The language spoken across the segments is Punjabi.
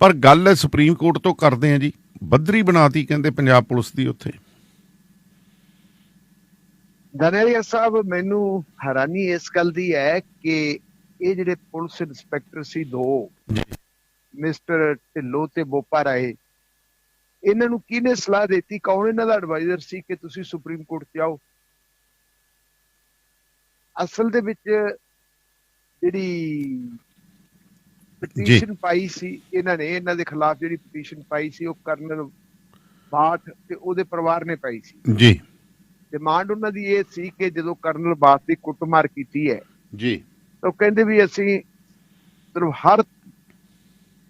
ਪਰ ਗੱਲ ਸੁਪਰੀਮ ਕੋਰਟ ਤੋਂ ਕਰਦੇ ਆ ਜੀ। ਬੱਦਰੀ ਬਣਾਤੀ ਕਹਿੰਦੇ ਪੰਜਾਬ ਪੁਲਿਸ ਦੀ ਉੱਥੇ। ਦਨੇਰੀਆ ਸਾਹਿਬ ਮੈਨੂੰ ਹੈਰਾਨੀ ਇਸ ਗੱਲ ਦੀ ਹੈ ਕਿ ਇਹ ਜਿਹੜੇ ਪੁਲਿਸ ਇੰਸਪੈਕਟਰ ਸੀ ਦੋ ਮਿਸਟਰ ਢਿੱਲੋਂ ਤੇ ਬੋਪਾ ਰਾਏ ਇਹਨਾਂ ਨੂੰ ਕਿਹਨੇ ਸਲਾਹ ਦਿੱਤੀ? ਕੌਣ ਇਹਨਾਂ ਦਾ ਐਡਵਾਈਜ਼ਰ ਸੀ ਕਿ ਤੁਸੀਂ ਸੁਪਰੀਮ ਕੋਰਟ 'ਚ ਆਓ? ਅਸਲ ਦੇ ਵਿੱਚ ਜਿਹੜੀ ਪਟੀਸ਼ਨ ਪਾਈ ਸੀ ਇਹਨਾਂ ਨੇ ਇਹਨਾਂ ਦੇ ਖਿਲਾਫ ਜਿਹੜੀ ਪਟੀਸ਼ਨ ਪਾਈ ਸੀ ਉਹ ਕਰਨਲ ਬਾਠ ਤੇ ਉਹਦੇ ਪਰਿਵਾਰ ਨੇ ਪਾਈ ਸੀ। ਜੀ। ਡਿਮਾਂਡ ਉਹਨਾਂ ਦੀ ਇਹ ਸੀ ਕਿ ਜਦੋਂ ਕਰਨਲ ਬਾਠ ਦੀ ਕੁੱਟਮਾਰ ਕੀਤੀ ਹੈ ਜੀ। ਤਾਂ ਉਹ ਕਹਿੰਦੇ ਵੀ ਅਸੀਂ ਸਿਰਫ ਹਰ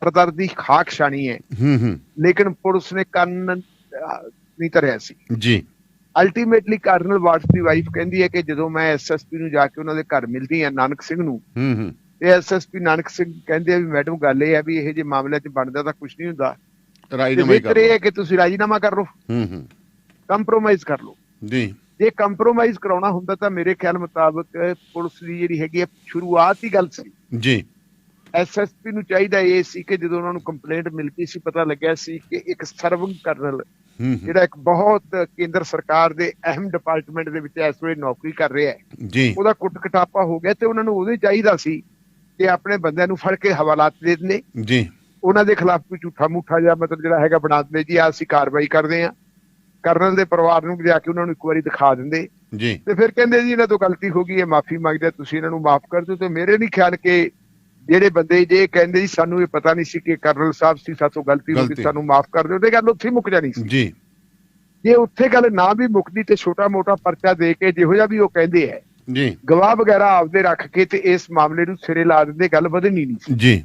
ਪ੍ਰਦਰ ਦੀ ਖਾਕ ਛਾਣੀ ਹੈ। ਹੂੰ ਹੂੰ। ਲੇਕਿਨ ਪੁਲਿਸ ਨੇ ਕੰਨ ਨਹੀਂ ਧਰਿਆ ਸੀ। ਜੀ। ਅਲਟੀਮੇਟਲੀ ਕਰਨਲ ਬਾਠ ਦੀ ਵਾਈਫ ਕਹਿੰਦੀ ਹੈ ਕਿ ਜਦੋਂ ਮੈਂ ਐਸਐਸਪੀ ਨੂੰ ਜਾ ਕੇ ਉਹਨਾਂ ਦੇ ਘਰ ਮਿਲਦੀ ਹਾਂ ਨਾਨਕ ਸਿੰਘ ਨੂੰ ਹੂੰ ਹੂੰ। ਤੇ ਐਸਐਸਪੀ ਨਾਨਕ ਸਿੰਘ ਕਹਿੰਦੇ ਆ ਵੀ ਮੈਡਮ ਗੱਲ ਇਹ ਹੈ ਵੀ ਇਹ ਜੇ ਮਾਮਲੇ 'ਚ ਬਣਦਾ ਤਾਂ ਕੁਝ ਨਹੀਂ ਹੁੰਦਾ। ਰਾਜਨਾਮਾ ਕਰ ਇਹ ਹੈ ਕਿ ਤੁਸੀਂ ਰਾਜੀਨਾਮਾ ਕਰ ਲਓ। ਹੂੰ ਹੂੰ। ਕੰਪਰੋਮਾਈਜ਼ ਕਰ ਲਓ। ਜੀ। ਜੇ ਕੰਪਰੋਮਾਈਜ਼ ਕਰਾਉਣਾ ਹੁੰਦਾ ਤਾਂ ਮੇਰੇ ਖਿਆਲ ਮੁਤਾਬਕ ਪੁਲਿਸ ਦੀ ਜਿਹੜੀ ਹੈਗੀ ਹੈ ਸ਼ੁਰੂਆਤ ਹੀ ਗੱਲ ਸੀ ਜੀ। ਐਸਐਸਪੀ ਨੂੰ ਚਾਹੀਦਾ ਇਹ ਸੀ ਕਿ ਜਦੋਂ ਉਹਨਾਂ ਨੂੰ ਕੰਪਲੇਂਟ ਮਿਲਦੀ ਸੀ ਪਤਾ ਲੱਗਿਆ ਸੀ ਕਿ ਇੱਕ ਸਰਵਿੰਗ ਕਰਨਲ ਜਿਹੜਾ ਇੱਕ ਬਹੁਤ ਕੇਂਦਰ ਸਰਕਾਰ ਦੇ ਅਹਿਮ ਡਿਪਾਰਟਮੈਂਟ ਦੇ ਵਿੱਚ ਇਸ ਵੇਲੇ ਨੌਕਰੀ ਕਰ ਰਿਹਾ ਹੈ। ਜੀ। ਉਹਦਾ ਕੁੱਟ ਕਟਾਪਾ ਹੋ ਗਿਆ ਤੇ ਉਹਨਾਂ ਨੂੰ ਉਹਦੇ ਚਾਹੀਦਾ ਸੀ ਕਿ ਆਪਣੇ ਬੰਦਿਆਂ ਨੂੰ ਫੜ ਕੇ ਹਵਾਲਾਤ ਦੇ ਦਿੰਦੇ। ਜੀ। ਉਹਨਾਂ ਦੇ ਖਿਲਾਫ ਕੋਈ ਝੂਠਾ ਮੂਠਾ ਜਾਂ ਮਤਲਬ ਜਿਹੜਾ ਹੈਗਾ ਬਣਾ ਦਿੰਦੇ। ਜੀ ਆ ਅਸੀਂ ਕਾਰਵਾਈ ਕਰਦੇ ਆ ਕਰਨਲ ਦੇ ਪਰਿਵਾਰ ਨੂੰ ਜਾ ਕੇ ਉਹਨਾਂ ਨੂੰ ਇੱਕ ਵਾਰੀ ਦਿਖਾ ਦਿੰਦੇ। ਜੀ। ਤੇ ਫਿਰ ਕਹਿੰਦੇ ਜੀ ਇਹਨਾਂ ਤੋਂ ਗਲਤੀ ਹੋ ਗਈ ਹੈ ਮਾਫੀ ਮੰਗਦੇ ਤੁਸੀਂ ਇਹਨਾਂ ਨੂੰ ਮਾਫ ਕਰ ਦਿਓ। ਤੇ ਮੇਰੇ ਨਹੀਂ ਖਿਆਲ ਕਿ ਜਿਹੜੇ ਬੰਦੇ ਜੇ ਕਹਿੰਦੇ ਜੀ ਸਾਨੂੰ ਇਹ ਪਤਾ ਨਹੀਂ ਸੀ ਕਿ ਕਰਨਲ ਸਾਹਿਬ ਸੀ ਸਾਤੋਂ ਗਲਤੀ ਹੋ। ਗਈ ਸਾਨੂੰ ਮਾਫ ਕਰ ਦਿਓ। ਤੇ ਗੱਲ ਉੱਥੇ ਹੀ ਮੁੱਕ ਜਾਣੀ ਸੀ। ਜੀ। ਜੇ ਉੱਥੇ ਗੱਲ ਨਾ ਵੀ ਮੁੱਕਦੀ ਤੇ ਛੋਟਾ ਮੋਟਾ ਪਰਚਾ ਦੇ ਕੇ ਜਿਹੋ ਜਿਹਾ ਵੀ ਉਹ ਕਹਿੰਦੇ ਐ ਜੀ। ਗਵਾਹ ਵਗੈਰਾ ਆਪਦੇ ਰੱਖ ਕੇ ਤੇ ਇਸ ਮਾਮਲੇ ਨੂੰ ਸਿਰੇ ਲਾ ਦਿੰਦੇ ਗੱਲ ਵਧਣੀ ਨਹੀਂ ਸੀ। ਜੀ।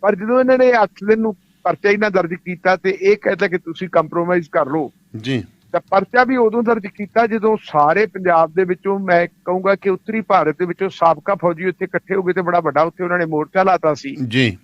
ਪਰ ਜਦੋਂ ਇਹਨਾਂ ਨੇ 8 ਦਿਨ ਨੂੰ ਪਰਚਾ ਹੀ ਨਾ ਦਰਜ ਕੀਤਾ ਤੇ ਇਹ ਕਹਿੰਦਾ ਕਿ ਤੁਸੀਂ ਕੰਪਰੋਮਾਈਜ਼ ਕਰ ਲਓ। ਜੀ। ਤਾਂ ਪਰਚਾ ਵੀ ਉਦੋਂ ਦਰਜ ਕੀਤਾ ਜਦੋਂ ਸਾਰੇ ਪੰਜਾਬ ਦੇ ਵਿੱਚੋਂ ਮੈਂ ਕਹੂੰਗਾ ਕਿ ਉੱਤਰੀ ਭਾਰਤ ਦੇ ਵਿੱਚੋਂ ਸਾਬਕਾ ਫੌਜੀ ਉੱਥੇ ਇਕੱਠੇ ਹੋ ਗਏ ਤੇ ਬੜਾ ਵੱਡਾ ਉੱਥੇ ਉਹਨਾਂ ਨੇ ਮੋਰਚਾ ਲਾਤਾ ਸੀ। ਜੀ।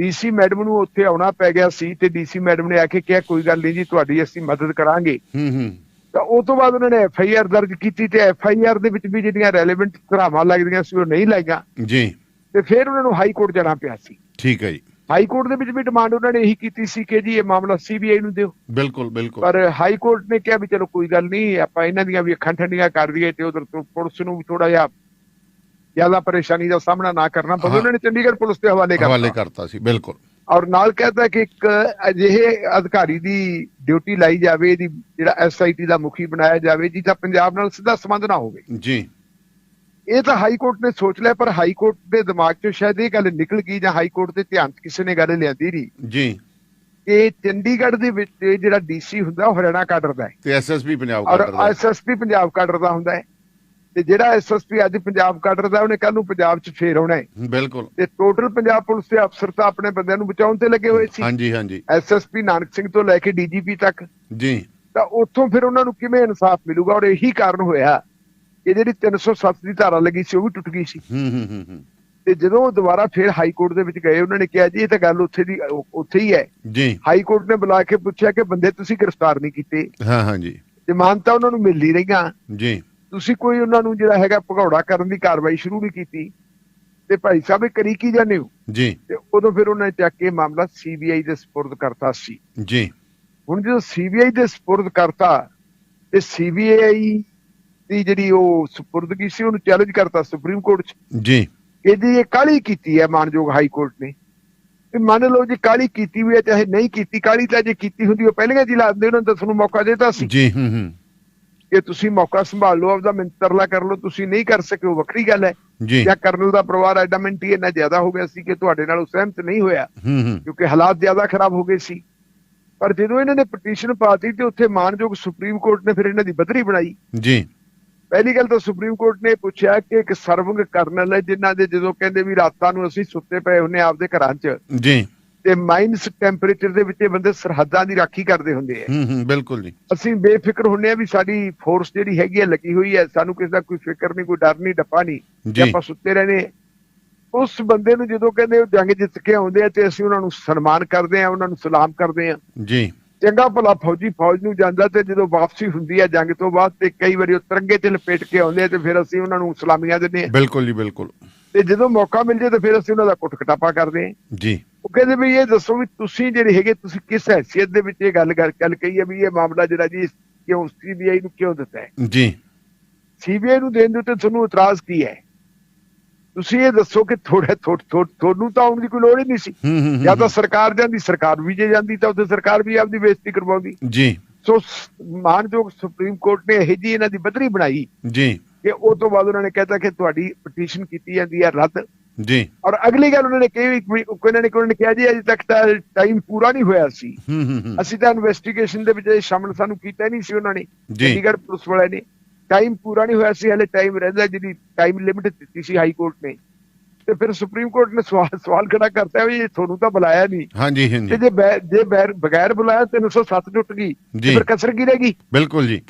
ਡੀਸੀ ਮੈਡਮ ਨੂੰ ਉੱਥੇ ਆਉਣਾ ਪੈ ਗਿਆ ਸੀ ਤੇ ਡੀਸੀ ਮੈਡਮ ਨੇ ਆ ਕੇ ਕਿਹਾ ਕੋਈ ਗੱਲ ਨਹੀਂ ਜੀ ਤੁਹਾਡੀ ਅਸੀਂ ਮਦਦ ਕਰਾਂਗੇ। ਹੂੰ ਹੂੰ। ਤਾਂ ਉਸ ਤੋਂ ਬਾਅਦ ਉਹਨਾਂ ਨੇ ਐਫ ਆਈ ਆਰ ਦਰਜ ਕੀਤੀ ਤੇ ਐਫ ਆਈ ਆਰ ਦੇ ਵਿੱਚ ਵੀ ਜਿਹੜੀਆਂ ਰੈਲੇਵੈਂਟ ਧਰਾਵਾਂ ਲੱਗਦੀਆਂ ਸੀ ਉਹ ਨਹੀਂ ਲਾਈਆਂ। ਜੀ। ਤੇ ਫਿਰ ਉਹਨਾਂ ਨੂੰ ਹਾਈ ਕੋਰਟ ਜਾਣਾ ਪਿਆ ਸੀ। ਠੀਕ ਹੈ ਜੀ। ਹਾਈ ਕੋਰਟ ਦੇ ਵਿੱਚ ਵੀ ਡਿਮਾਂਡ ਉਹਨਾਂ ਨੇ ਇਹੀ ਕੀਤੀ ਸੀ ਕਿ ਜੀ ਇਹ ਮਾਮਲਾ ਸੀਬੀਆਈ ਨੂੰ ਦਿਓ। ਬਿਲਕੁਲ ਬਿਲਕੁਲ। ਪਰ ਹਾਈ ਕੋਰਟ ਨੇ ਕਿਹਾ ਵੀ ਚਲੋ ਕੋਈ ਗੱਲ ਨਹੀਂ ਆਪਾਂ ਇਹਨਾਂ ਦੀਆਂ ਵੀ ਅੱਖਾਂ ਠੰਡੀਆਂ ਕਰ ਦਈਏ ਤੇ ਉਧਰ ਤੋਂ ਪੁਲਿਸ ਨੂੰ ਵੀ ਥੋੜਾ ਜਿਹਾ ਜ਼ਿਆਦਾ ਪਰੇਸ਼ਾਨੀ ਦਾ ਸਾਹਮਣਾ ਨਾ ਕਰਨਾ ਪਵੇ। ਉਹਨਾਂ ਨੇ ਚੰਡੀਗੜ੍ਹ ਪੁਲਿਸ ਦੇ ਹਵਾਲੇ ਹਵਾਲੇ ਕਰਤਾ ਕਰਤਾ ਸੀ ਬਿਲਕੁਲ। ਔਰ ਨਾਲ ਕਹਿੰਦਾ ਕਿ ਇੱਕ ਅਜਿਹੇ ਅਧਿਕਾਰੀ ਦੀ ਡਿਊਟੀ ਲਾਈ ਜਾਵੇ ਇਹਦੀ ਜਿਹੜਾ ਐਸਆਈਟੀ ਦਾ ਮੁਖੀ ਬਣਾਇਆ ਜਾਵੇ ਜਿਹਦਾ ਪੰਜਾਬ ਨਾਲ ਸਿੱਧਾ ਸੰਬੰਧ ਨਾ ਹੋਵੇ। ਜੀ। ਇਹ ਤਾਂ ਹਾਈ ਕੋਰਟ ਨੇ ਸੋਚ ਲਿਆ ਪਰ ਹਾਈ ਕੋਰਟ ਦੇ ਦਿਮਾਗ 'ਚੋਂ ਸ਼ਾਇਦ ਇਹ ਗੱਲ ਨਿਕਲ ਗਈ ਜਾਂ ਹਾਈ ਕੋਰਟ ਦੇ ਧਿਆਨ 'ਚ ਕਿਸੇ ਨੇ ਗੱਲ ਲਿਆਂਦੀ ਨਹੀਂ। ਜੀ। ਕਿ ਚੰਡੀਗੜ੍ਹ ਦੇ ਵਿੱਚ ਜਿਹੜਾ ਡੀਸੀ ਹੁੰਦਾ ਉਹ ਹਰਿਆਣਾ ਕਾਡਰ ਦਾ ਹੈ। ਤੇ ਐਸਐਸਪੀ ਪੰਜਾਬ ਔਰ ਕਾਡਰ ਦਾ ਐਸਐਸਪੀ ਪੰਜਾਬ ਕਾਡਰ ਦਾ ਹੁੰਦਾ ਹੈ। ਤੇ ਜਿਹੜਾ ਐਸਐਸਪੀ ਅੱਜ ਪੰਜਾਬ ਕਾਡਰ ਦਾ ਉਹਨੇ ਕੱਲ ਨੂੰ ਪੰਜਾਬ 'ਚ ਫੇਰ ਆਉਣਾ ਹੈ। ਬਿਲਕੁਲ। ਤੇ ਟੋਟਲ ਪੰਜਾਬ ਪੁਲਿਸ ਦੇ ਅਫਸਰ ਤਾਂ ਆਪਣੇ ਬੰਦਿਆਂ ਨੂੰ ਬਚਾਉਣ ਤੇ ਲੱਗੇ ਹੋਏ ਸੀ। ਹਾਂਜੀ ਹਾਂਜੀ। ਐਸਐਸਪੀ ਨਾਨਕ ਸਿੰਘ ਤੋਂ ਲੈ ਕੇ ਡੀਜੀਪੀ ਤੱਕ। ਜੀ। ਤਾਂ ਉੱਥੋਂ ਫਿਰ ਉਹਨਾਂ ਨੂੰ ਕਿਵੇਂ ਇਨਸਾਫ ਮਿਲੂਗਾ? ਔਰ ਇਹੀ ਕਾਰਨ ਹੋਇਆ ਕਿ ਜਿਹੜੀ 307 ਦੀ ਧਾਰਾ ਲੱਗੀ ਸੀ ਉਹ ਵੀ ਟੁੱਟ ਗਈ ਸੀ। ਹੂੰ ਹੂੰ ਹੂੰ ਤੇ ਜਦੋਂ ਉਹ ਦੁਬਾਰਾ ਫਿਰ ਹਾਈ ਕੋਰਟ ਦੇ ਵਿੱਚ ਗਏ ਉਹਨਾਂ ਨੇ ਕਿਹਾ ਜੀ ਇਹ ਤਾਂ ਗੱਲ ਉੱਥੇ ਦੀ ਉੱਥੇ ਹੀ ਹੈ। ਜੀ। ਹਾਈ ਕੋਰਟ ਨੇ ਬੁਲਾ ਕੇ ਪੁੱਛਿਆ ਕਿ ਬੰਦੇ ਤੁਸੀਂ ਗ੍ਰਿਫਤਾਰ ਨਹੀਂ ਕੀਤੇ। ਹਾਂ ਹਾਂ ਜੀ। ਜ਼ਮਾਨਤਾਂ ਉਹਨਾਂ ਨੂੰ ਮਿਲਦੀ ਰਹੀਆਂ। ਜੀ। ਤੁਸੀਂ ਕੋਈ ਉਹਨਾਂ ਨੂੰ ਜਿਹੜਾ ਹੈਗਾ ਭਗੌੜਾ ਕਰਨ ਦੀ ਕਾਰਵਾਈ ਸ਼ੁਰੂ ਨਹੀਂ ਕੀਤੀ ਤੇ ਭਾਈ ਸਾਹਿਬ ਇਹ ਕਰੀ ਕੀ ਜਾਂਦੇ ਹੋ? ਜੀ। ਤੇ ਉਦੋਂ ਫਿਰ ਉਹਨਾਂ ਨੇ ਚੱਕ ਕੇ ਮਾਮਲਾ ਸੀਬੀਆਈ ਦੇ ਸਪੁਰਦ ਕਰਤਾ ਸੀ। ਜੀ। ਹੁਣ ਜਦੋਂ ਸੀਬੀਆਈ ਦੇ ਸਪੁਰਦ ਕਰਤਾ ਤੇ ਸੀਬੀਆਈ ਦੀ ਜਿਹੜੀ ਉਹ ਸਪੁਰਦਗੀ ਸੀ ਉਹਨੂੰ ਚੈਲੰਜ ਕਰਤਾ ਸੁਪਰੀਮ ਕੋਰਟ 'ਚ। ਜੀ। ਇਹਦੀ ਇਹ ਕਾਲੀ ਕੀਤੀ ਹੈ ਮਾਨਯੋਗ ਹਾਈ ਕੋਰਟ ਨੇ। ਤੇ ਮੰਨ ਲਓ ਜੇ ਕਾਲੀ ਕੀਤੀ ਵੀ ਹੈ ਚਾਹੇ ਨਹੀਂ ਕੀਤੀ ਕਾਲੀ ਤਾਂ ਜੇ ਕੀਤੀ ਹੁੰਦੀ ਉਹ ਪਹਿਲਾਂ ਜੀ ਲਾਉਂਦੇ ਉਹਨਾਂ ਨੂੰ ਦੱਸਣ ਨੂੰ ਮੌਕਾ ਦਿੱਤਾ ਸੀ। ਜੀ ਹੂੰ ਹੂੰ। ਕਿ ਤੁਸੀਂ ਮੌਕਾ ਸੰਭਾਲ ਲਓ ਆਪਦਾ ਮਿੰਤਰਲਾ ਕਰ ਲਓ ਤੁਸੀਂ ਨਹੀਂ ਕਰ ਸਕੇ ਉਹ ਵੱਖਰੀ ਗੱਲ ਹੈ। ਜੀ। ਜਾਂ ਕਰਨਲ ਦਾ ਪਰਿਵਾਰ ਐਡਮੈਂਟੀ ਇੰਨਾ ਜ਼ਿਆਦਾ ਹੋ ਗਿਆ ਸੀ ਕਿ ਤੁਹਾਡੇ ਨਾਲ ਉਹ ਸਹਿਮਤ ਨਹੀਂ ਹੋਇਆ। ਕਿਉਂਕਿ ਹਾਲਾਤ ਜ਼ਿਆਦਾ ਖਰਾਬ ਹੋ ਗਏ ਸੀ। ਪਰ ਜਦੋਂ ਇਹਨਾਂ ਨੇ ਪਟੀਸ਼ਨ ਪਾਤੀ ਤੇ ਉੱਥੇ ਮਾਨਯੋਗ ਸੁਪਰੀਮ ਕੋਰਟ ਨੇ ਫਿਰ ਇਹਨਾਂ ਦੀ ਬਦਲੀ ਬਣਾਈ। ਜੀ। ਪਹਿਲੀ ਗੱਲ ਤਾਂ ਸੁਪਰੀਮ ਕੋਰਟ ਨੇ ਪੁੱਛਿਆ ਕਿ ਇੱਕ ਸਰਵਿੰਗ ਕਰਨਲ ਹੈ ਜਿਨ੍ਹਾਂ ਦੇ ਜਦੋਂ ਕਹਿੰਦੇ ਵੀ ਰਾਤਾਂ ਨੂੰ ਅਸੀਂ ਸੁੱਤੇ ਪਏ ਹੁੰਨੇ ਆਪਦੇ ਘਰਾਂ 'ਚ ਜੀ। ਤੇ ਮਾਈਨਸ ਟੈਂਪਰੇਚਰ ਦੇ ਵਿੱਚ ਇਹ ਬੰਦੇ ਸਰਹੱਦਾਂ ਦੀ ਰਾਖੀ ਕਰਦੇ ਹੁੰਦੇ ਆ। ਹੂੰ ਹੂੰ ਬਿਲਕੁਲ ਜੀ। ਅਸੀਂ ਬੇਫਿਕਰ ਹੁੰਨੇ ਆ ਵੀ ਸਾਡੀ ਫੋਰਸ ਜਿਹੜੀ ਹੈਗੀ ਹੈ ਲੱਗੀ ਹੋਈ ਹੈ ਸਾਨੂੰ ਕਿਸੇ ਦਾ ਕੋਈ ਫਿਕਰ ਨਹੀਂ ਕੋਈ ਡਰ ਨਹੀਂ ਡੱਪਾ ਨਹੀਂ। ਆਪਾਂ ਸੁੱਤੇ ਰਹਿੰਦੇ ਹਾਂ। ਉਸ ਬੰਦੇ ਨੂੰ ਜਦੋਂ ਕਹਿੰਦੇ ਉਹ ਜੰਗ ਜਿੱਤ ਕੇ ਆਉਂਦੇ ਆ ਤੇ ਅਸੀਂ ਉਹਨਾਂ ਨੂੰ ਸਨਮਾਨ ਕਰਦੇ ਆ ਉਹਨਾਂ ਨੂੰ ਸਲਾਮ ਕਰਦੇ ਆ। ਜੀ। ਚੰਗਾ ਭਲਾ ਫੌਜੀ ਫੌਜ ਨੂੰ ਜਾਂਦਾ ਤੇ ਜਦੋਂ ਵਾਪਸੀ ਹੁੰਦੀ ਹੈ ਜੰਗ ਤੋਂ ਬਾਅਦ ਤੇ ਕਈ ਵਾਰੀ ਉਹ ਤਿਰੰਗੇ ਤੇ ਲਪੇਟ ਕੇ ਆਉਂਦੇ ਆ ਤੇ ਫਿਰ ਅਸੀਂ ਉਹਨਾਂ ਨੂੰ ਸਲਾਮੀਆਂ ਦਿੰਦੇ ਆ। ਬਿਲਕੁਲ ਜੀ ਬਿਲਕੁਲ। ਤੇ ਜਦੋਂ ਮੌਕਾ ਮਿਲ ਜੇ ਤੇ ਫਿਰ ਅਸੀਂ ਉਹਨਾਂ ਦਾ ਕੁੱਟ ਕਟਾਪਾ ਕਰਦੇ ਆ। ਜੀ। ਉਹ ਕਹਿੰਦੇ ਵੀ ਇਹ ਦੱਸੋ ਵੀ ਤੁਸੀਂ ਜਿਹੜੇ ਹੈਗੇ ਤੁਸੀਂ ਕਿਸ ਹੈਸੀਅਤ ਦੇ ਵਿੱਚ ਇਹ ਗੱਲ ਕਰ- ਗੱਲ ਕਹੀ ਹੈ ਵੀ ਇਹ ਮਾਮਲਾ ਜਿਹੜਾ ਜੀ ਕਿਉਂ ਸੀਬੀਆਈ ਨੂੰ ਕਿਉਂ ਦਿੱਤਾ ਹੈ? ਜੀ। ਸੀਬੀਆਈ ਨੂੰ ਦੇਣ ਦੇ ਉੱਤੇ ਤੁਹਾਨੂੰ ਇਤਰਾਜ਼ ਕੀ ਹੈ? ਤੁਸੀਂ ਇਹ ਦੱਸੋ ਕਿ ਥੋੜਾ ਤੁਹਾਨੂੰ ਤਾਂ ਆਉਣ ਦੀ ਕੋਈ ਲੋੜ ਹੀ ਨਹੀਂ ਸੀ। ਜਾਂ ਤਾਂ ਸਰਕਾਰ ਜਾਂਦੀ ਸਰਕਾਰ ਵੀ ਜੇ ਜਾਂਦੀ ਤਾਂ ਉੱਥੇ ਸਰਕਾਰ ਵੀ ਆਪਦੀ ਬੇਇੱਜ਼ਤੀ ਕਰਵਾਉਂਦੀ। ਜੀ। ਸੋ ਸ- ਮਾਨਯੋਗ ਸੁਪਰੀਮ ਕੋਰਟ ਨੇ ਇਹ ਜੀ ਇਹਨਾਂ ਦੀ ਬਦਰੀ ਬਣਾਈ ਜੀ। ਕਿ ਉਹ ਤੋਂ ਬਾਅਦ ਉਹਨਾਂ ਨੇ ਕਹਿਤਾ ਕਿ ਤੁਹਾਡੀ ਪਟੀਸ਼ਨ ਕੀਤੀ ਜਾਂਦੀ ਹੈ ਰੱਦ। ਜੀ। ਔਰ ਅਗਲੀ ਗੱਲ ਉਹਨਾਂ ਨੇ ਕਹੀ ਉਹਨਾਂ ਨੇ ਉਹਨਾਂ ਨੇ ਕਿਹਾ ਜੀ ਅਜੇ ਤੱਕ ਤਾਂ ਟਾਈਮ ਪੂਰਾ ਨਹੀਂ ਹੋਇਆ ਸੀ। ਅਸੀਂ ਤਾਂ ਇਨਵੈਸਟੀਗੇਸ਼ਨ ਦੇ ਵਿੱਚ ਸ਼ਾਮਲ ਸਾਨੂੰ ਕੀਤਾ ਨਹੀਂ ਸੀ ਉਹਨਾਂ ਨੇ। ਜੀ। ਚੰਡੀਗੜ੍ਹ ਪੁਲਿਸ ਵਾਲਿਆਂ ਨੇ। ਟਾਈਮ ਪੂਰਾ ਨਹੀਂ ਹੋਇਆ ਸੀ ਹਲੇ ਟਾਈਮ ਰਹਿੰਦਾ ਜਿਹੜੀ ਟਾਈਮ ਲਿਮਿਟ ਦਿੱਤੀ ਸੀ ਹਾਈ ਕੋਰਟ ਨੇ। ਤੇ ਫਿਰ ਸੁਪਰੀਮ ਕੋਰਟ ਨੇ ਸਵਾਲ ਸਵਾਲ ਖੜਾ ਕਰਤਾ ਵੀ ਤੁਹਾਨੂੰ ਤਾਂ ਬੁਲਾਇਆ ਨਹੀਂ। ਹਾਂਜੀ ਤੇ ਹਾਂਜੀ ਜੇ ਬੈ- ਜੇ ਬੈਰ- ਬਗੈਰ ਬੁਲਾਇਆ 307 ਟੁੱਟ ਗਈ ਤੇ ਜੀ। ਫਿਰ ਕਸਰ ਕੀ ਰਹਿ ਗਈ? ਬਿਲਕੁਲ ਜੀ।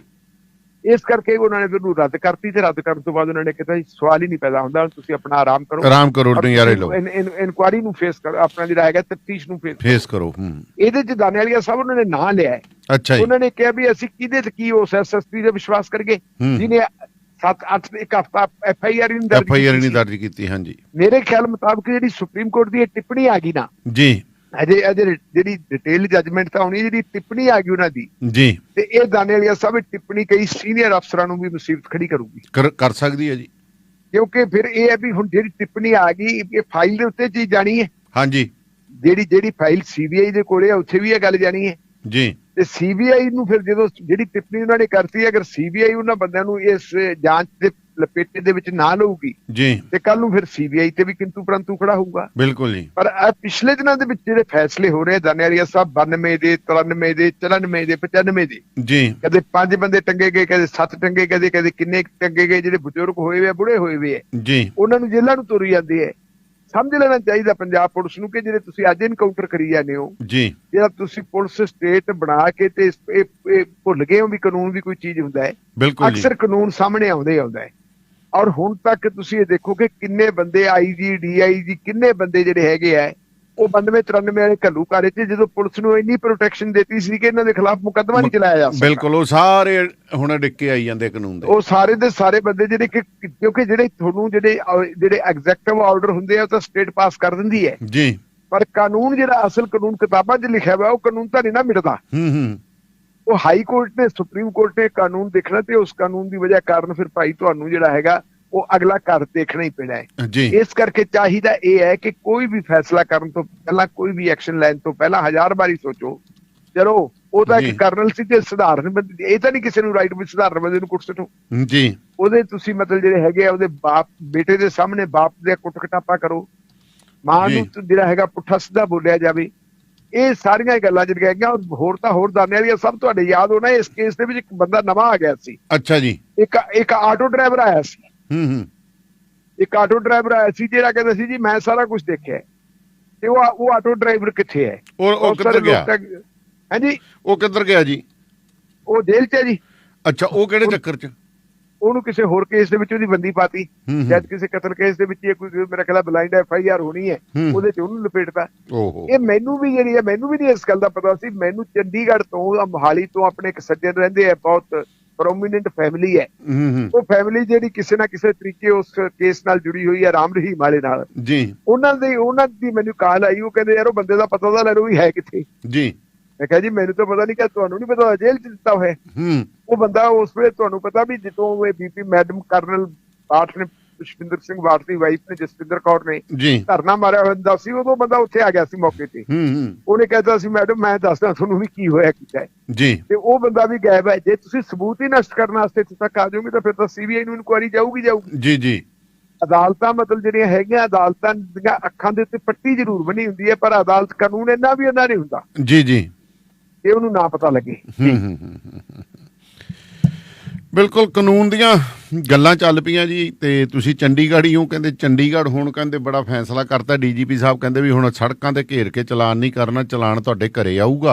ਇਸ ਕਰਕੇ ਉਹਨਾਂ ਨੇ ਫਿਰ ਨੂੰ ਰੱਦ ਕਰਤੀ ਤੇ ਰੱਦ ਕਰਨ ਤੋਂ ਬਾਅਦ ਉਹਨਾਂ ਨੇ ਕਿਹਾ ਜੀ ਸਵਾਲ ਹੀ ਨਹੀਂ ਪੈਦਾ ਹੁੰਦਾ ਤੁਸੀਂ ਆਪਣਾ ਆਰਾਮ ਕਰੋ। ਆਰਾਮ ਕਰੋ ਨਜ਼ਾਰੇ ਲਓ। ਇਨਕੁਆਰੀ ਨੂੰ ਫੇਸ ਕਰੋ ਆਪਣਾ ਜਿਹੜਾ ਹੈਗਾ ਤਫਤੀਸ਼ ਨੂੰ ਫੇਸ ਫੇਸ ਕਰੋ। ਇਹਦੇ ਚ ਦਾਨੇ ਵਾਲੀਆ ਸਾਹਿਬ ਉਹਨਾਂ ਨੇ ਨਾਂ ਲਿਆ ਅੱਛਾ ਜੀ। ਉਹਨਾਂ ਨੇ ਕਿਹਾ ਵੀ ਅਸੀਂ ਕਿਹਦੇ ਤੇ ਕੀ ਉਸ ਐਸਐਸਪੀ ਤੇ ਵਿਸ਼ਵਾਸ ਕਰਗੇ। ਜਿਹਨੇ 7 8 ਇੱਕ ਹਫਤਾ ਐਫ ਆਈ ਆਰ ਨਹੀਂ ਦਰਜ ਕੀਤੀ ਨਹੀਂ ਸੀ। ਦਰਜ ਕੀਤੀ ਹਾਂਜੀ। ਮੇਰੇ ਖਿਆਲ ਮੁਤਾਬਕ ਜਿਹੜੀ ਸੁਪਰੀਮ ਕੋਰਟ ਦੀ ਇਹ ਟਿੱਪਣੀ ਆ ਗਈ ਨਾ ਜੀ। ਅਜੇ ਅਜੇ ਜਿਹੜੀ ਡਿਟੇਲ ਜਜਮੈਂਟ ਤਾਂ ਹੋਣੀ ਜਿਹੜੀ ਟਿੱਪਣੀ ਆ ਗਈ ਉਹਨਾਂ ਦੀ ਜੀ। ਤੇ ਇਹ ਦਾਨੇ ਵਾਲੀਆ ਇਹ ਟਿੱਪਣੀ ਕਈ ਸੀਨੀਅਰ ਅਫਸਰਾਂ ਨੂੰ ਵੀ ਮੁਸੀਬਤ ਖੜੀ ਕਰੂਗੀ। ਕਰ ਸਕਦੀ ਹੈ ਜੀ। ਕਿਉਂਕਿ ਫਿਰ ਇਹ ਹੈ ਵੀ ਹੁਣ ਜਿਹੜੀ ਟਿੱਪਣੀ ਆ ਗਈ ਇਹ ਫਾਈਲ ਦੇ ਉੱਤੇ ਚੀਜ਼ ਜਾਣੀ ਹੈ। ਹਾਂਜੀ। ਜਿਹੜੀ ਜਿਹੜੀ ਫਾਈਲ ਸੀਬੀਆਈ ਦੇ ਕੋਲੇ ਆ ਉੱਥੇ ਵੀ ਇਹ ਗੱਲ ਜਾਣੀ ਹੈ। ਜੀ। ਤੇ ਸੀਬੀਆਈ ਨੂੰ ਫਿਰ ਜਦੋਂ ਜਿਹੜੀ ਟਿੱਪਣੀ ਉਹਨਾਂ ਨੇ ਕਰਤੀ ਹੈ, ਅਗਰ ਸੀਬੀਆਈ ਉਹਨਾਂ ਬੰਦਿਆਂ ਨੂੰ ਇਸ ਜਾਂਚ ਦੇ ਲਪੇਟੇ ਦੇ ਵਿੱਚ ਨਾ ਲਊਗੀ ਜੀ। ਤੇ ਕੱਲ ਨੂੰ ਫਿਰ ਸੀਬੀਆਈ ਤੇ ਵੀ ਕਿੰਤੂ ਪਰੰਤੂ ਖੜਾ ਹੋਊਗਾ। ਬਿਲਕੁਲ ਜੀ। ਪਰ ਇਹ ਪਿਛਲੇ ਦਿਨਾਂ ਦੇ ਵਿੱਚ ਜਿਹੜੇ ਫੈਸਲੇ ਹੋ ਰਹੇ ਦਾਨੇਵਾਲੀਆ ਸਾਹਿਬ 92 ਦੇ 93 ਦੇ 94 ਦੇ 95 ਦੇ। ਜੀ। ਕਦੇ ਪੰਜ ਬੰਦੇ ਟੰਗੇ ਗਏ ਕਦੇ ਸੱਤ ਟੰਗੇ ਕਦੇ ਕਦੇ ਕਿੰਨੇ ਟੰਗੇ ਗਏ ਜਿਹੜੇ ਬਜ਼ੁਰਗ ਹੋਏ ਆ ਬੁੜੇ ਹੋਏ ਆ। ਜੀ। ਉਹਨਾਂ ਨੂੰ ਜੇਲ੍ਹਾਂ ਨੂੰ ਤੁਰੀ ਜਾਂਦੇ ਹੈ ਸਮਝ ਲੈਣਾ ਚਾਹੀਦਾ ਪੰਜਾਬ ਪੁਲਿਸ ਨੂੰ ਕਿ ਜਿਹੜੇ ਤੁਸੀਂ ਅੱਜ ਇਨਕਾਊਂਟਰ ਕਰੀ ਜਾਂਦੇ ਹੋ ਜੀ। ਜਿਹੜਾ ਤੁਸੀਂ ਪੁਲਿਸ ਸਟੇਟ ਬਣਾ ਕੇ ਤੇ ਭੁੱਲ ਗਏ ਹੋ ਵੀ ਕਾਨੂੰਨ ਵੀ ਕੋਈ ਚੀਜ਼ ਹੁੰਦਾ ਹੈ। ਅਕਸਰ ਕਾਨੂੰਨ ਸਾਹਮਣੇ ਆਉਂਦੇ ਆਉਂਦਾ ਹੈ। ਔਰ ਹੁਣ ਤੱਕ ਤੁਸੀਂ ਇਹ ਦੇਖੋ ਕਿ ਕਿੰਨੇ ਬੰਦੇ ਆਈਜੀ ਡੀਆਈਜੀ ਕਿੰਨੇ ਬੰਦੇ ਜਿਹੜੇ ਹੈਗੇ ਆ ਉਹ 92 93 ਵਾਲੇ ਘੱਲੂ ਘਾਰੇ ਚ ਜਦੋਂ ਪੁਲਿਸ ਨੂੰ ਇੰਨੀ ਪ੍ਰੋਟੈਕਸ਼ਨ ਦਿੱਤੀ ਸੀ ਕਿ ਇਹਨਾਂ ਦੇ ਖਿਲਾਫ ਮੁਕੱਦਮਾ ਨਹੀਂ ਚਲਾਇਆ ਜਾ ਸਕਦਾ। ਬਿਲਕੁਲ ਉਹ ਸਾਰੇ ਹੁਣ ਡਿੱਕੇ ਆਈ ਜਾਂਦੇ ਕਾਨੂੰਨ ਦੇ। ਉਹ ਸਾਰੇ ਦੇ ਸਾਰੇ ਬੰਦੇ ਜਿਹੜੇ ਕਿ ਕਿਉਂਕਿ ਜਿਹੜੇ ਤੁਹਾਨੂੰ ਜਿਹੜੇ ਜਿਹੜੇ ਐਗਜ਼ੈਕਟਿਵ ਆਰਡਰ ਹੁੰਦੇ ਆ ਉਹ ਤਾਂ ਸਟੇਟ ਪਾਸ ਕਰ ਦਿੰਦੀ ਹੈ। ਜੀ। ਪਰ ਕਾਨੂੰਨ ਜਿਹੜਾ ਅਸਲ ਕਾਨੂੰਨ ਕਿਤਾਬਾਂ 'ਚ ਲਿਖਿਆ ਹੋਇਆ ਉਹ ਕਾਨੂੰਨ ਤਾਂ ਨਹੀਂ ਨਾ ਮਿਟਦਾ। ਹੂੰ ਹੂੰ। ਉਹ ਹਾਈ ਕੋਰਟ ਨੇ ਸੁਪਰੀਮ ਕੋਰਟ ਨੇ ਕਾਨੂੰਨ ਦੇਖਣਾ ਤੇ ਉਸ ਕਾਨੂੰਨ ਦੀ ਵਜ੍ਹਾ ਕਾਰਨ ਫਿਰ ਭਾਈ ਤੁਹਾਨੂੰ ਜਿਹੜਾ ਹੈਗਾ ਉਹ ਅਗਲਾ ਘਰ ਦੇਖਣਾ ਹੀ ਪੈਣਾ ਹੈ। ਇਸ ਕਰਕੇ ਚਾਹੀਦਾ ਇਹ ਹੈ ਕਿ ਕੋਈ ਵੀ ਫੈਸਲਾ ਕਰਨ ਤੋਂ ਪਹਿਲਾਂ ਕੋਈ ਵੀ ਐਕਸ਼ਨ ਲੈਣ ਤੋਂ ਪਹਿਲਾਂ ਹਜ਼ਾਰ ਵਾਰੀ ਸੋਚੋ। ਚਲੋ ਉਹ ਤਾਂ। ਇੱਕ ਕਰਨਲ ਸੀ ਤੇ ਸਧਾਰਨ ਬੰਦੇ ਇਹ ਤਾਂ ਨਹੀਂ ਕਿਸੇ ਨੂੰ ਰਾਈਟ ਵੀ ਸਧਾਰਨ ਬੰਦੇ ਨੂੰ ਕੁੱਟ ਸਟੋ ਜੀ। ਉਹਦੇ ਤੁਸੀਂ ਮਤਲਬ ਜਿਹੜੇ ਹੈਗੇ ਆ ਉਹਦੇ ਬਾਪ ਬੇਟੇ ਦੇ ਸਾਹਮਣੇ ਬਾਪ ਦੇ ਕੁੱਟ ਕਟਾਪਾ ਕਰੋ। ਮਾਂ। ਨੂੰ ਜਿਹੜਾ ਹੈਗਾ ਪੁੱਠਾ ਸਿੱਧਾ ਬੋਲਿਆ ਜਾਵੇ। ਇਹ ਸਾਰੀਆਂ ਗੱਲਾਂ ਜਿਹੜੀਆਂ ਹੈਗੀਆਂ ਔਰ ਹੋਰ ਤਾਂ ਹੋਰ ਦਾਨੇ ਵਾਲੀਆਂ ਸਭ ਤੁਹਾਡੇ ਯਾਦ ਹੋਣਾ ਇਸ ਕੇਸ ਦੇ ਵਿੱਚ ਇੱਕ ਬੰਦਾ ਨਵਾਂ ਆ ਗਿਆ ਸੀ। ਅੱਛਾ ਜੀ। ਇੱਕ ਇੱਕ ਆਟੋ ਡਰਾਈਵਰ ਆਇਆ ਸੀ। ਹੂੰ ਹੂੰ। ਇੱਕ ਆਟੋ ਡਰਾਈਵਰ ਆਇਆ ਸੀ ਜਿਹੜਾ ਕਹਿੰਦਾ ਸੀ ਜੀ ਮੈਂ ਸਾਰਾ ਕੁਝ ਦੇਖਿਆ। ਤੇ ਉਹ ਉਹ ਆਟੋ ਡਰਾਈਵਰ ਕਿੱਥੇ ਹੈ? ਉਹ ਉਹ ਕਿੱਧਰ ਗਿਆ? ਹਾਂਜੀ ਉਹ ਕਿੱਧਰ ਗਿਆ ਜੀ? ਉਹ ਜੇਲ੍ਹ 'ਚ ਹੈ ਜੀ। ਅੱਛਾ ਉਹ ਕਿਹੜੇ ਚੱਕਰ ਚ? ਉਹਨੂੰ ਕਿਸੇ ਹੋਰ ਕੇਸ ਦੇ ਵਿੱਚ ਉਹਦੀ ਬੰਦੀ ਪਾਤੀ। ਜਦ ਕਿਸੇ ਕਤਲ ਕੇਸ ਦੇ ਵਿੱਚ ਇਹ ਕੋਈ ਮੇਰਾ ਖਿਆਲ ਬਲਾਈਂਡ ਐਫ ਆਈ ਆਰ ਹੋਣੀ ਹੈ। ਉਹਦੇ 'ਚ ਉਹਨੂੰ ਲਪੇਟਦਾ ਇਹ ਮੈਨੂੰ ਵੀ ਜਿਹੜੀ ਹੈ ਮੈਨੂੰ ਵੀ ਨਹੀਂ ਇਸ ਗੱਲ ਦਾ ਪਤਾ ਸੀ। ਮੈਨੂੰ ਚੰਡੀਗੜ੍ਹ ਤੋਂ ਮੋਹਾਲੀ ਤੋਂ ਆਪਣੇ ਇੱਕ ਸੱਜਣ ਰਹਿੰਦੇ ਆ ਬਹੁਤ ਪ੍ਰੋਮਿਨੈਂਟ ਫੈਮਿਲੀ ਹੂੰ। ਉਹ ਫੈਮਿਲੀ ਜਿਹੜੀ ਕਿਸੇ ਨਾ ਕਿਸੇ ਤਰੀਕੇ ਉਸ ਕੇਸ ਨਾਲ ਜੁੜੀ ਹੋਈ ਹੈ ਰਾਮ ਰਹੀਮ ਵਾਲੇ ਨਾਲ। ਜੀ। ਉਹਨਾਂ ਦੀ ਉਹਨਾਂ ਦੀ ਮੈਨੂੰ ਕਾਲ ਆਈ ਉਹ ਕਹਿੰਦੇ ਯਾਰ ਉਹ ਬੰਦੇ ਦਾ ਪਤਾ ਤਾਂ ਲੈ ਲਓ ਵੀ ਹੈ ਕਿੱਥੇ? ਜੀ। ਮੈਂ ਕਿਹਾ ਜੀ ਮੈਨੂੰ ਤਾਂ ਪਤਾ ਨਹੀਂ ਕਿ ਤੁਹਾਨੂੰ ਨਹੀਂ ਪਤਾ ਜੇਲ੍ਹ 'ਚ ਦਿੱਤਾ ਹੋਇਆ। ਹੈ। ਉਹ ਬੰਦਾ ਉਸ ਵੇਲੇ ਤੁਹਾਨੂੰ ਪਤਾ ਵੀ ਜਦੋਂ ਇਹ ਬੀਪੀ ਮੈਡਮ ਕਰਨਲ ਬਾਠ ਨੇ ਪੁਸ਼ਪਿੰਦਰ ਸਿੰਘ ਬਾਠ ਦੀ ਵਾਈਫ ਨੇ ਜਸਪਿੰਦਰ ਕੌਰ ਨੇ ਧਰਨਾ ਮਾਰਿਆ ਹੁੰਦਾ ਸੀ ਉਦੋਂ ਬੰਦਾ ਉੱਥੇ ਆ ਗਿਆ ਸੀ ਮੌਕੇ ਤੇ। ਹੂੰ ਹੂੰ। ਉਹਨੇ ਕਹਿੰਦਾ ਸੀ ਮੈਡਮ ਮੈਂ ਦੱਸਦਾ ਤੁਹਾਨੂੰ ਵੀ ਕੀ ਹੋਇਆ ਕੀਤਾ ਜੀ। ਤੇ ਉਹ ਬੰਦਾ ਵੀ ਗਾਇਬ ਹੈ। ਜੇ ਤੁਸੀਂ ਸਬੂਤ ਹੀ ਨਸ਼ਟ ਕਰਨ ਵਾਸਤੇ ਇੱਥੇ ਤੱਕ ਆ ਜਾਓਗੇ ਤਾਂ ਫਿਰ ਤਾਂ ਸੀਬੀਆਈ ਨੂੰ ਇਨਕੁਆਰੀ ਜਾਊਗੀ ਜਾਊਗੀ। ਜੀ ਜੀ। ਅਦਾਲਤਾਂ ਮਤਲਬ ਜਿਹੜੀਆਂ ਹੈਗੀਆਂ ਅਦਾਲਤਾਂ ਦੀਆਂ ਅੱਖਾਂ ਦੇ ਉੱਤੇ ਪੱਟੀ ਜ਼ਰੂਰ ਬਣੀ ਹੁੰਦੀ ਹੈ ਪਰ ਅਦਾਲਤ ਕਾਨੂੰਨ ਇੰਨਾ ਵੀ ਇੰਨਾ ਨਹੀਂ ਹੁੰਦਾ। ਜੀ ਜੀ। ਇਹ ਉਹਨੂੰ ਨਾ ਪਤਾ ਲੱਗੇ ਹੂੰ ਹੂੰ ਹੂੰ, ਹੂੰ, ਹੂੰ। ਬਿਲਕੁਲ ਕਾਨੂੰਨ ਦੀਆਂ ਗੱਲਾਂ ਚੱਲ ਪਈਆਂ ਜੀ ਤੇ ਤੁਸੀਂ ਚੰਡੀਗੜ੍ਹ ਹੀ ਹੋ ਕਹਿੰਦੇ ਚੰਡੀਗੜ੍ਹ ਹੁਣ ਕਹਿੰਦੇ ਬੜਾ ਫੈਸਲਾ ਕਰਤਾ ਡੀਜੀਪੀ ਸਾਹਿਬ ਕਹਿੰਦੇ ਵੀ ਹੁਣ ਸੜਕਾਂ ਤੇ ਘੇਰ ਕੇ ਚਲਾਨ ਨਹੀਂ ਕਰਨਾ ਚਲਾਨ ਤੁਹਾਡੇ ਘਰੇ ਆਊਗਾ